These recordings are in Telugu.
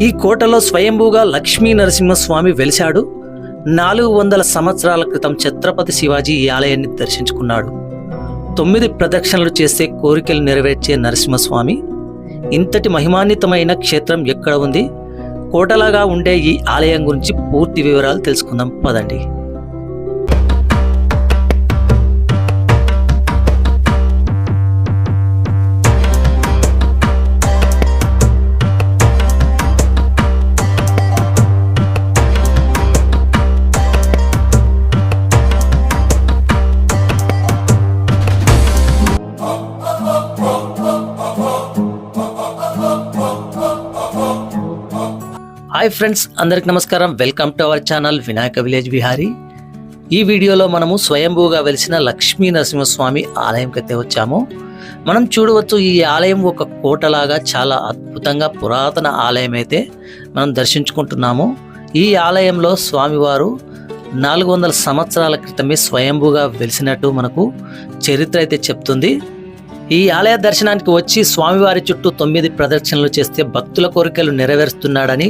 ఈ కోటలో స్వయంభూగా లక్ష్మీ నరసింహస్వామి వెలిశాడు. నాలుగు వందల సంవత్సరాల క్రితం ఛత్రపతి శివాజీ ఈ ఆలయాన్ని దర్శించుకున్నాడు. తొమ్మిది ప్రదక్షిణలు చేసే కోరికలు నెరవేర్చే నరసింహస్వామి. ఇంతటి మహిమాన్వితమైన క్షేత్రం ఎక్కడ ఉంది? కోటలాగా ఉండే ఈ ఆలయం గురించి పూర్తి వివరాలు తెలుసుకుందాం. పదండి. హాయ్ ఫ్రెండ్స్ అందరికి నమస్కారం. Welcome to our channel Vinayaka village Vihari ఈ వీడియోలో మనము స్వయంభూగా వెలిసిన లక్ష్మీ నరసింహస్వామి ఆలయంకి అయితే వచ్చాము. మనం చూడవచ్చు ఈ ఆలయం ఒక కోటలాగా చాలా అద్భుతంగా పురాతన ఆలయం అయితే మనం దర్శించుకుంటున్నాము. ఈ ఆలయంలో స్వామివారు నాలుగు వందల సంవత్సరాల క్రితమే స్వయంభూగా వెలిసినట్టు మనకు చరిత్ర అయితే చెప్తుంది. ఈ ఆలయ దర్శనానికి వచ్చి స్వామివారి చుట్టూ తొమ్మిది ప్రదక్షిణలు చేస్తే భక్తుల కోరికలు నెరవేరుస్తున్నాడని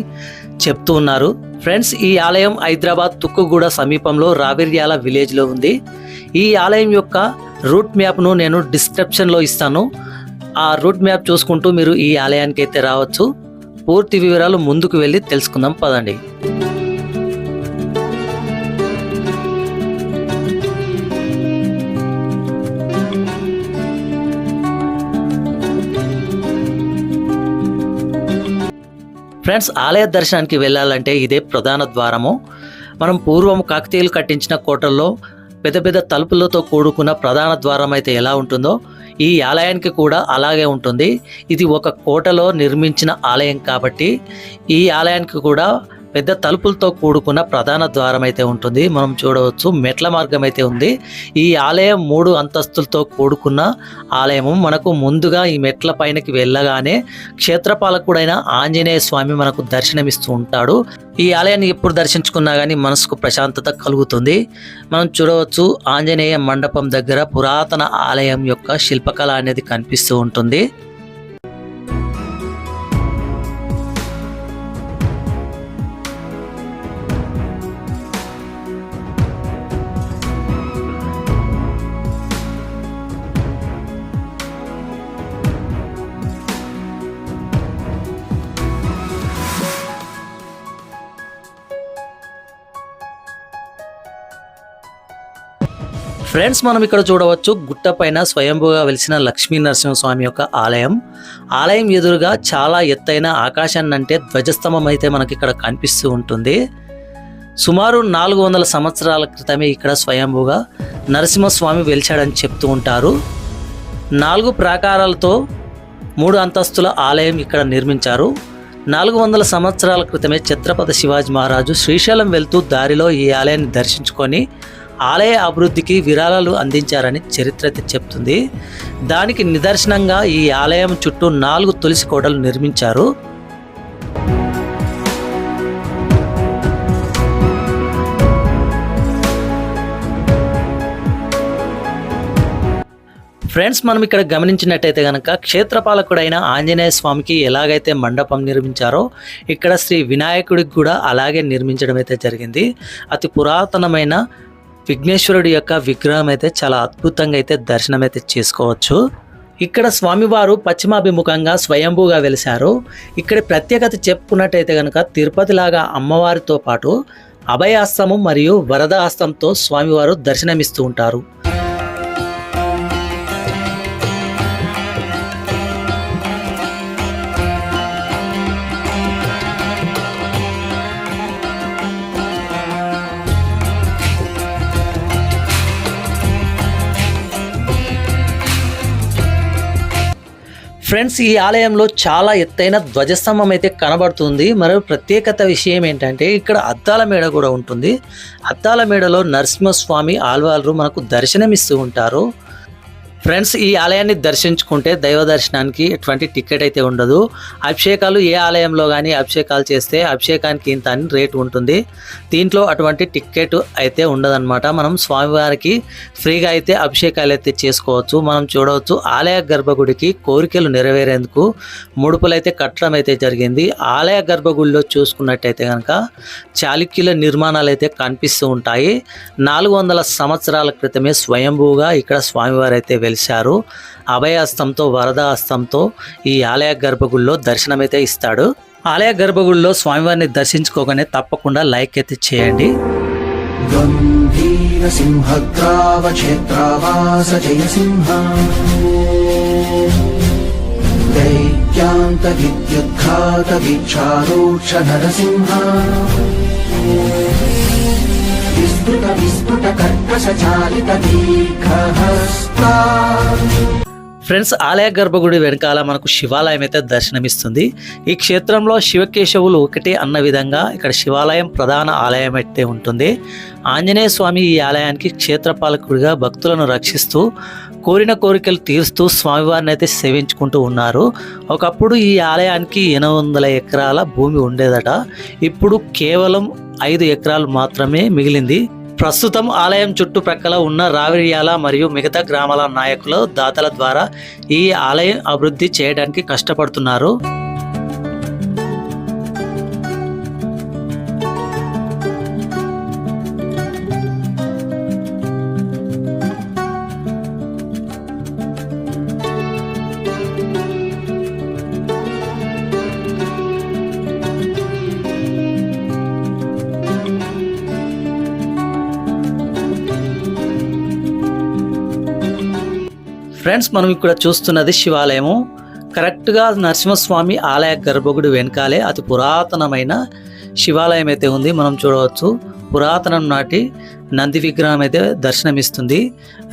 చెప్తూ ఉన్నారు. ఫ్రెండ్స్ ఈ ఆలయం హైదరాబాద్ తుక్కుగూడ సమీపంలో రావిర్యాల విలేజ్లో ఉంది. ఈ ఆలయం యొక్క రూట్ మ్యాప్ను నేను డిస్క్రిప్షన్లో ఇస్తాను. ఆ రూట్ మ్యాప్ చూసుకుంటూ మీరు ఈ ఆలయానికి అయితే రావచ్చు. పూర్తి వివరాలు ముందుకు వెళ్ళి తెలుసుకుందాం. పదండి. ఫ్రెండ్స్ ఆలయ దర్శనానికి వెళ్ళాలంటే ఇదే ప్రధాన ద్వారము. మనం పూర్వం కాకతీయులు కట్టించిన కోటల్లో పెద్ద పెద్ద తలుపులతో కూడుకున్న ప్రధాన ద్వారం అయితే ఎలా ఉంటుందో ఈ ఆలయానికి కూడా అలాగే ఉంటుంది. ఇది ఒక కోటలో నిర్మించిన ఆలయం కాబట్టి ఈ ఆలయానికి కూడా పెద్ద తలుపులతో కూడుకున్న ప్రధాన ద్వారం అయితే ఉంటుంది. మనం చూడవచ్చు మెట్ల మార్గం అయితే ఉంది. ఈ ఆలయం మూడు అంతస్తులతో కూడుకున్న ఆలయము. మనకు ముందుగా ఈ మెట్ల పైనకి వెళ్ళగానే క్షేత్రపాలకుడైన ఆంజనేయ స్వామి మనకు దర్శనమిస్తూ ఉంటాడు. ఈ ఆలయాన్ని ఎప్పుడు దర్శించుకున్నా కానీ మనసుకు ప్రశాంతత కలుగుతుంది. మనం చూడవచ్చు ఆంజనేయ మండపం దగ్గర పురాతన ఆలయం యొక్క శిల్పకళ అనేది కనిపిస్తూ ఉంటుంది. ఫ్రెండ్స్ మనం ఇక్కడ చూడవచ్చు గుట్టపైన స్వయంభుగా స్వయంభూగా వెలిసిన లక్ష్మీ నరసింహస్వామి యొక్క ఆలయం. ఆలయం ఎదురుగా చాలా ఎత్తైన ఆకాశాన్ని అంటే ధ్వజస్తంభం అయితే మనకి ఇక్కడ కనిపిస్తూ ఉంటుంది. సుమారు నాలుగు వందల సంవత్సరాల క్రితమే ఇక్కడ స్వయంభూగా నరసింహస్వామి వెలిచాడని చెప్తూ ఉంటారు. నాలుగు ప్రాకారాలతో మూడు అంతస్తుల ఆలయం ఇక్కడ నిర్మించారు. నాలుగు వందల సంవత్సరాల క్రితమే ఛత్రపతి శివాజీ మహారాజు శ్రీశైలం వెళ్తూ దారిలో ఈ ఆలయాన్ని దర్శించుకొని ఆలయ అభివృద్ధికి విరాళాలు అందించారని చరిత్ర చెప్తుంది. దానికి నిదర్శనంగా ఈ ఆలయం చుట్టూ నాలుగు తులసి కోటలు నిర్మించారు. ఫ్రెండ్స్ మనం ఇక్కడ గమనించినట్టయితే కనుక క్షేత్రపాలకుడైన ఆంజనేయ స్వామికి ఎలాగైతే మండపం నిర్మించారో ఇక్కడ శ్రీ వినాయకుడికి కూడా అలాగే నిర్మించడం అయితే జరిగింది. అతి పురాతనమైన విఘ్నేశ్వరుడి యొక్క విగ్రహం అయితే చాలా అద్భుతంగా అయితే దర్శనం అయితే చేసుకోవచ్చు. ఇక్కడ స్వామివారు పశ్చిమాభిముఖంగా స్వయంభూగా వెలిశారు. ఇక్కడ ప్రత్యేకత చెప్పుకున్నట్టయితే కనుక తిరుపతిలాగా అమ్మవారితో పాటు అభయాస్తము మరియు వరద హస్తంతో స్వామివారు దర్శనమిస్తూ ఉంటారు. ఫ్రెండ్స్ ఈ ఆలయంలో చాలా ఎత్తైన ధ్వజస్తంభం అయితే కనబడుతుంది. మరియు ప్రత్యేకత విషయం ఏంటంటే ఇక్కడ అద్దాల మేడ కూడా ఉంటుంది. అద్దాల మేడలో నరసింహస్వామి ఆల్వాళ్ళు మనకు దర్శనమిస్తూ ఉంటారు. ఫ్రెండ్స్ ఈ ఆలయాన్ని దర్శించుకుంటే దైవ దర్శనానికి ఎటువంటి టికెట్ అయితే ఉండదు. అభిషేకాలు ఏ ఆలయంలో కానీ అభిషేకాలు చేస్తే అభిషేకానికి ఇంత అని రేటు ఉంటుంది. దీంట్లో అటువంటి టికెట్ అయితే ఉండదన్నమాట. మనం స్వామివారికి ఫ్రీగా అయితే అభిషేకాలు అయితే చేసుకోవచ్చు. మనం చూడవచ్చు ఆలయ గర్భగుడికి కోరికలు నెరవేరేందుకు ముడుపులు అయితే కట్టడం అయితే జరిగింది. ఆలయ గర్భగుడిలో చూసుకున్నట్టయితే కనుక చాళుక్యుల నిర్మాణాలు అయితే కనిపిస్తూ ఉంటాయి. నాలుగు వందల సంవత్సరాల క్రితమే స్వయంభూగా ఇక్కడ స్వామివారు అయితే వెలిశారు అభయహస్తంతో వరదహస్తంతో ఈ ఆలయ గర్భగుడిలో దర్శనమైతే ఇస్తాడు ఆలయ గర్భగుడిలో స్వామివారిని దర్శించుకోగానే తప్పకుండా లైక్ అయితే చేయండి गम्भीरसिंहग्रावक्षेत्रावास जयसिंह दैत्यान्तविद्युद्घातवीक्षारोक्ष नरसिंह విస్తృత విస్తృత కర్కశ చాలిత ఫ్రెండ్స్ ఆలయ గర్భగుడి వెనకాల మనకు శివాలయం అయితే దర్శనమిస్తుంది. ఈ క్షేత్రంలో శివకేశవులు ఒకటే అన్న విధంగా ఇక్కడ శివాలయం ప్రధాన ఆలయం అయితే ఉంటుంది. ఆంజనేయ స్వామి ఈ ఆలయానికి క్షేత్రపాలకుడిగా భక్తులను రక్షిస్తూ కోరిన కోరికలు తీరుస్తూ స్వామివారిని అయితే సేవించుకుంటూ ఉన్నారు. ఒకప్పుడు ఈ ఆలయానికి ఎనిమిది వందల ఎకరాల భూమి ఉండేదట. ఇప్పుడు కేవలం ఐదు ఎకరాలు మాత్రమే మిగిలింది. ప్రస్తుతం ఆలయం చుట్టుప్రక్కల ఉన్న రావిరియాల మరియు మిగతా గ్రామాల నాయకులు దాతల ద్వారా ఈ ఆలయం అభివృద్ధి చేయడానికి కష్టపడుతున్నారు. ఫ్రెండ్స్ మనం ఇక్కడ చూస్తున్నది శివాలయము. కరెక్ట్గా నరసింహస్వామి ఆలయ గర్భగుడి వెనకాలే అతి పురాతనమైన శివాలయం అయితే ఉంది. మనం చూడవచ్చు. పురాతనం నాటి నంది విగ్రహం అయితే దర్శనమిస్తుంది.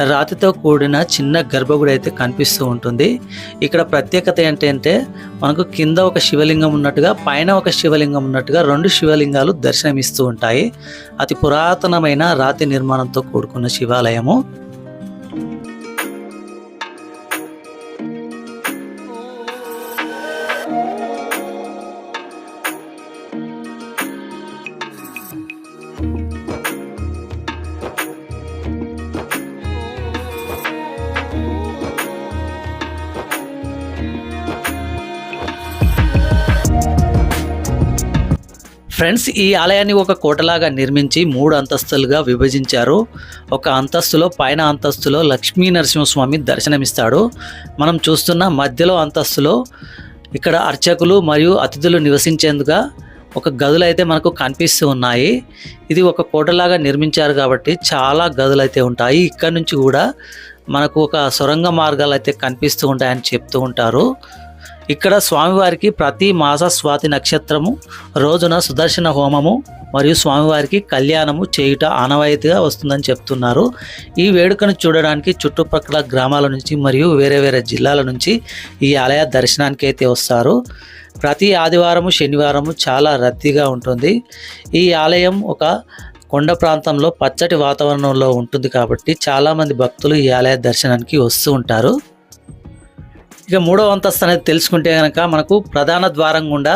రాతితో కూడిన చిన్న గర్భగుడి అయితే కనిపిస్తూ ఉంటుంది. ఇక్కడ ప్రత్యేకత ఏంటంటే మనకు కింద ఒక శివలింగం ఉన్నట్టుగా పైన ఒక శివలింగం ఉన్నట్టుగా రెండు శివలింగాలు దర్శనమిస్తూ ఉంటాయి. అతి పురాతనమైన రాతి నిర్మాణంతో కూడుకున్న శివాలయము. ఫ్రెండ్స్ ఈ ఆలయాన్ని ఒక కోటలాగా నిర్మించి మూడు అంతస్తులుగా విభజించారు. ఒక అంతస్తులో పైన అంతస్తులో లక్ష్మీ నరసింహస్వామి దర్శనమిస్తాడు. మనం చూస్తున్న మధ్యలో అంతస్తులో ఇక్కడ అర్చకులు మరియు అతిథులు నివసించేందుగా ఒక గదులు అయితే మనకు కనిపిస్తూ ఉన్నాయి. ఇది ఒక కోటలాగా నిర్మించారు కాబట్టి చాలా గదులు అయితే ఉంటాయి. ఇక్కడ నుంచి కూడా మనకు ఒక సొరంగ మార్గాలు అయితే కనిపిస్తూ ఉంటాయని చెప్తూ ఉంటారు. ఇక్కడ స్వామివారికి ప్రతి మాస స్వాతి నక్షత్రము రోజున సుదర్శన హోమము మరియు స్వామివారికి కళ్యాణము చేయుట ఆనవాయితీగా వస్తుందని చెప్తున్నారు. ఈ వేడుకను చూడడానికి చుట్టుపక్కల గ్రామాల నుంచి మరియు వేరే వేరే జిల్లాల నుంచి ఈ ఆలయ దర్శనానికి అయితే వస్తారు. ప్రతి ఆదివారము శనివారము చాలా రద్దీగా ఉంటుంది. ఈ ఆలయం ఒక కొండ ప్రాంతంలో పచ్చటి వాతావరణంలో ఉంటుంది కాబట్టి చాలామంది భక్తులు ఈ ఆలయ దర్శనానికి వస్తూ ఉంటారు. ఇక మూడవ అంతస్తు అనేది తెలుసుకుంటే కనుక మనకు ప్రధాన ద్వారం గుండా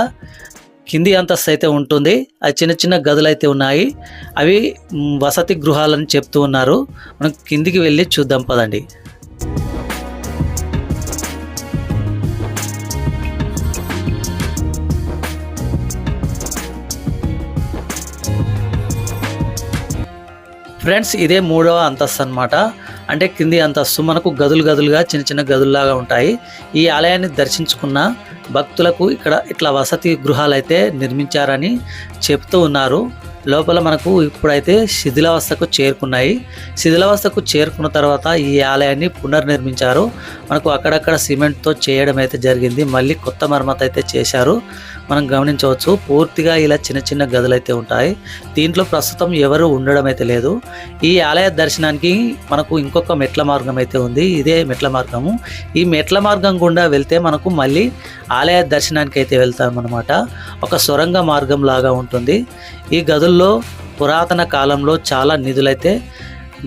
కింది అంతస్తు అయితే ఉంటుంది. అది చిన్న చిన్న గదులు అయితే ఉన్నాయి. అవి వసతి గృహాలని చెప్తూ ఉన్నారు. మనం కిందికి వెళ్ళి చూద్దాం పదండి. ఫ్రెండ్స్ ఇదే మూడవ అంతస్తు అన్నమాట. అంటే కింది అంతస్తు మనకు గదులు గదులుగా చిన్న చిన్న గదుల్లాగా ఉంటాయి. ఈ ఆలయాన్ని దర్శించుకున్న భక్తులకు ఇక్కడ ఇట్లా వసతి గృహాలు అయితే నిర్మించారని చెప్తూ ఉన్నారు. లోపల మనకు ఇప్పుడైతే శిథిలావస్థకు చేరుకున్నాయి. శిథిలావస్థకు చేరుకున్న తర్వాత ఈ ఆలయాన్ని పునర్నిర్మించారు. మనకు అక్కడక్కడ సిమెంట్తో చేయడం అయితే జరిగింది. మళ్ళీ కొత్త మరమ్మతు అయితే చేశారు. మనం గమనించవచ్చు పూర్తిగా ఇలా చిన్న చిన్న గదులు అయితే ఉంటాయి. దీంట్లో ప్రస్తుతం ఎవరు ఉండడం అయితే లేదు. ఈ ఆలయ దర్శనానికి మనకు ఇంకొక మెట్ల మార్గం అయితే ఉంది. ఇదే మెట్ల మార్గము. ఈ మెట్ల మార్గం గుండా వెళ్తే మనకు మళ్ళీ ఆలయ దర్శనానికి అయితే వెళ్తాం అనమాట ఒక సొరంగ మార్గం లాగా ఉంటుంది. ఈ గదుల్లో పురాతన కాలంలో చాలా నిధులైతే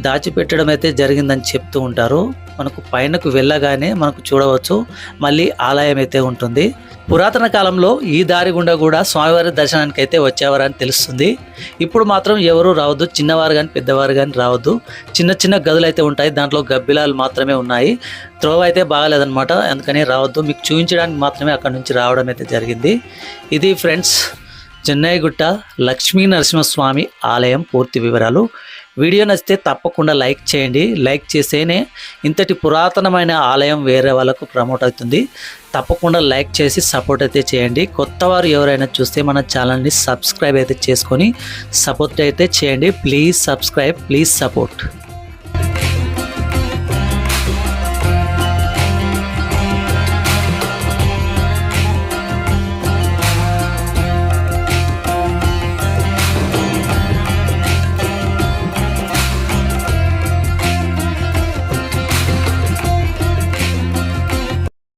దాచిపెట్టడం అయితే జరిగిందని చెప్తూ ఉంటారు. మనకు పైనకు వెళ్ళగానే మనకు చూడవచ్చు. మళ్ళీ ఆలయం అయితే ఉంటుంది. పురాతన కాలంలో ఈ దారి గుండా కూడా స్వామివారి దర్శనానికి అయితే వచ్చేవారని తెలుస్తుంది. ఇప్పుడు మాత్రం ఎవరు రావద్దు. చిన్నవారు కానీ పెద్దవారు కానీ రావద్దు. చిన్న చిన్న గదులు అయితే ఉంటాయి. దాంట్లో గబ్బిలాలు మాత్రమే ఉన్నాయి. త్రోవ అయితే బాగాలేదనమాట అందుకని రావద్దు. మీకు చూపించడానికి మాత్రమే అక్కడ నుంచి రావడం అయితే జరిగింది. ఇది ఫ్రెండ్స్ చెన్నైగుట్ట లక్ష్మీ నరసింహస్వామి ఆలయం పూర్తి వివరాలు. వీడియో నచ్చితే తప్పకుండా లైక్ చేయండి. లైక్ చేస్తేనే ఇంతటి పురాతనమైన ఆలయం వేరే వాళ్ళకు ప్రమోట్ అవుతుంది. తప్పకుండా లైక్ చేసి సపోర్ట్ అయితే చేయండి. కొత్త వారు ఎవరైనా చూస్తే మన ఛానల్ని సబ్స్క్రైబ్ అయితే చేసుకొని సపోర్ట్ అయితే చేయండి. Please subscribe please support.